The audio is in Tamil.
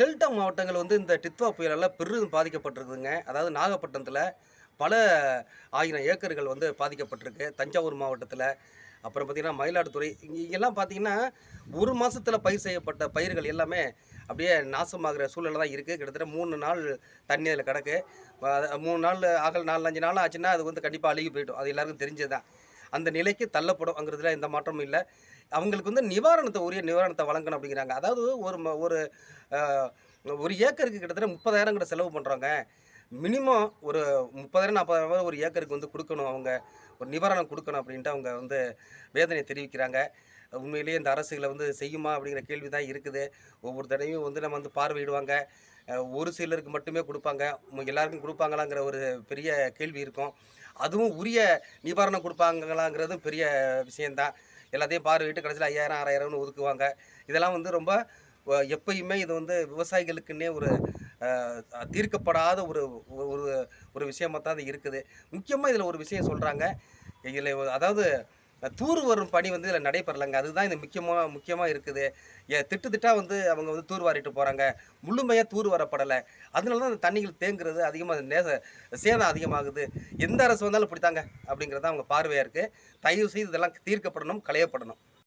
டெல்டா மாவட்டங்கள் வந்து இந்த டித்வா புயலால் பெரிதும் பாதிக்கப்பட்டிருக்குதுங்க. அதாவது நாகப்பட்டினத்தில் பல ஆயிரம் ஏக்கர்கள் வந்து பாதிக்கப்பட்டிருக்கு. தஞ்சாவூர் மாவட்டத்தில் அப்புறம் பார்த்திங்கன்னா மயிலாடுதுறை. இங்கே இங்கெல்லாம் பார்த்திங்கன்னா ஒரு மாதத்தில் பயிர் செய்யப்பட்ட பயிர்கள் எல்லாமே அப்படியே நாசமாகிற சூழலில் தான் இருக்குது கிட்டத்தட்ட மூணு நாள் தண்ணி அதில் கிடக்கு. மூணு நாள் ஆகல் நாலு அஞ்சு நாள் ஆச்சுன்னா அது வந்து கண்டிப்பாக அழுகி போயிடும். அது எல்லாருக்கும் தெரிஞ்சது தான் அந்த நிலைக்கு தள்ளப்படும்ங்கிறதுல எந்த மாற்றமும் இல்லை. அவங்களுக்கு வந்து நிவாரணத்தை உரிய நிவாரணத்தை வழங்கணும் அப்படிங்கிறாங்க. அதாவது ஒரு ஒரு ஒரு ஏக்கருக்கு கிட்டத்தட்ட முப்பதாயிரம் கிட்ட செலவு பண்ணுறாங்க மினிமம் ஒரு முப்பதாயிரம் நாற்பதாயிரம் ஒரு ஏக்கருக்கு வந்து கொடுக்கணும் அவங்க. ஒரு நிவாரணம் கொடுக்கணும் அப்படின்ட்டு அவங்க வந்து வேதனை தெரிவிக்கிறாங்க. உண்மையிலேயே இந்த அரசுகளை வந்து செய்யுமா அப்படிங்கிற கேள்வி தான் இருக்குது. ஒவ்வொரு தடவையும் வந்து நம்ம வந்து பார்வையிடுவாங்க. ஒரு சிலருக்கு மட்டுமே கொடுப்பாங்க. எல்லாருக்கும் கொடுப்பாங்களாங்கிற ஒரு பெரிய கேள்வி இருக்கும். அதுவும் உரிய நிவாரணம் கொடுப்பாங்களாங்கிறதும் பெரிய விஷயந்தான் எல்லாத்தையும் பார்வையிட்டு கடைசியில் ஐயாயிரம் ஆறாயிரம்னு ஒதுக்குவாங்க. இதெல்லாம் வந்து ரொம்ப எப்பயுமே இது வந்து விவசாயிகளுக்குன்னே ஒரு தீர்க்கப்படாத ஒரு ஒரு ஒரு விஷயமாக தான் இது இருக்குது. முக்கியமாக இதில் ஒரு விஷயம் சொல்கிறாங்க இதில் அதாவது தூர் வரும் பணி வந்து இதில் நடைபெறலைங்க. அதுதான் இது முக்கியமாக முக்கியமாக இருக்குது. ஏ திட்டு திட்டாக வந்து அவங்க வந்து தூர் வாரிட்டு போகிறாங்க முழுமையாக தூர் வரப்படலை. அதனால தான் அந்த தண்ணிகள் தேங்குறது அதிகமாக நேச சேதம் அதிகமாகுது. எந்த அரசு வந்தாலும் பிடித்தாங்க அப்படிங்கிறது தான் அவங்க பார்வையாக இருக்குது தயவு செய்து இதெல்லாம் தீர்க்கப்படணும் களையப்படணும்.